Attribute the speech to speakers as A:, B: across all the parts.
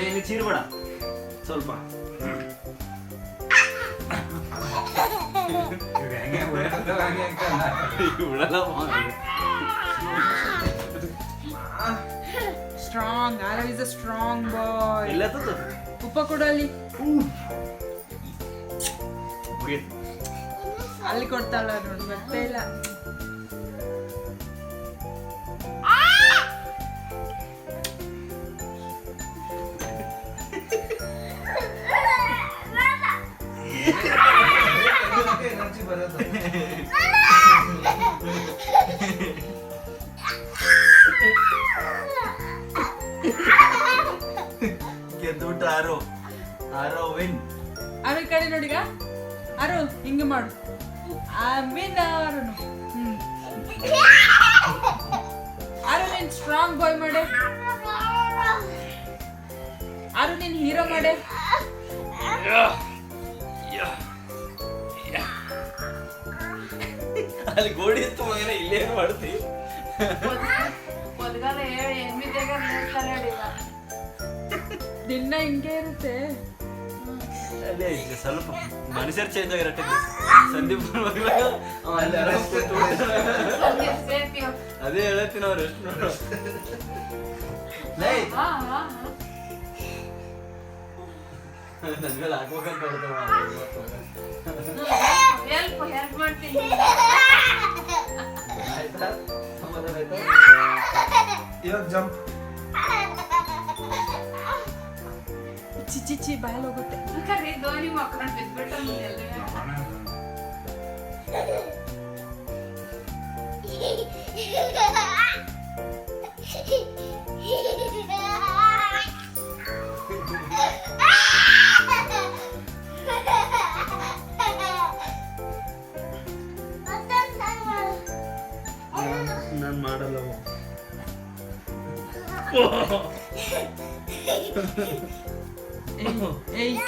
A: ನೀನು ಚೀರ್ಬೇಡ. ಸ್ವಲ್ಪ.
B: Strong Aarav is a strong boy
A: ಇಲ್ಲ
B: ತುಪ್ಪ ಕೊಡಲ್ಲಿ
A: ಮುಗೀತು.
B: ಅಲ್ಲಿ ಕೊಡ್ತಾಳ ನೋಡಿ ಬರ್ತಾ ಇಲ್ಲ.
C: ಎನರ್ಜಿ ಬರೋದು
A: ಗೆದ್ದುಬಿಟ್ಟು ಆರು ಆರೋ ವಿನ್
B: ಅರು ಈ ಕಡೆ ನೋಡಿಗ? ಅರು ಹಿಂಗೆ ಮಾಡು. ವಿನ್ ಅರುನು ಹ್ಮ್. ಅರು ನೀನ್ ಸ್ಟ್ರಾಂಗ್ ಬಾಯ್ ಮಾಡೆ. ಅರು ನೀನ್ ಹೀರೋ ಮಾಡೆ.
A: ಅಲ್ಲಿ ಗೋಡಿ ಇತ್ತು ಮಗನೇ ಇಲ್ಲೇ ಮಾಡ್ತಿ?
B: ದಿನ ಹಿಂಗೆ ಇರುತ್ತೆ.
A: ಸ್ವಲ್ಪ ಮನುಷ್ಯರು ಚೇಂಜ್ ಆಗಿರತ್ತೆ ಸಂದೀಪ್ ಅಲ್ಲಿ ಅದೇ ಹೇಳತ್ತಿನ ಅವ್ರು ಎಷ್ಟು ನನ್ ಮೇಲೆ ಹಾಕ್ಬೇಕಂತ ಹೊಡ್ತಾವ
D: ಹೆಲ್ಪ್ ಹೆಲ್ಪ್ ಮಾಡ್ತೀನಿ
A: ಆಯ್ತಾ ಸಮಾಧಾನ ಆಯ್ತಾ
C: ಇವಾಗ ಜಂಪ್
B: ಚಿ ಚಿ ಚಿ ಬಾಯಲ್ಲಿ ಹೋಗುತ್ತೆ
D: ಕರಿ ಧೋನಿ ಮಕ್ಕಳು ಬಿದ್ಬಿಟ್ಟು
A: ನಾನು ಮಾಡಲ್ಲ
B: ಏಯ್ ಏಯ್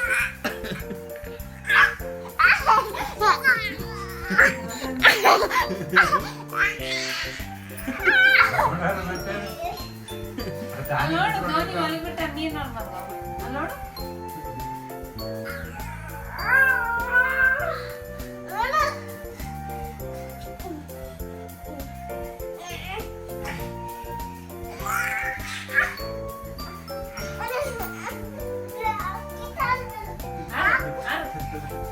D: ನೋಡು ಧೋನಿ ಮಲಗ್ಬಿಟ್ಟ ನೀನ್ ನೋಡ್ಬಾರ್ದು ನೋಡು Thank you.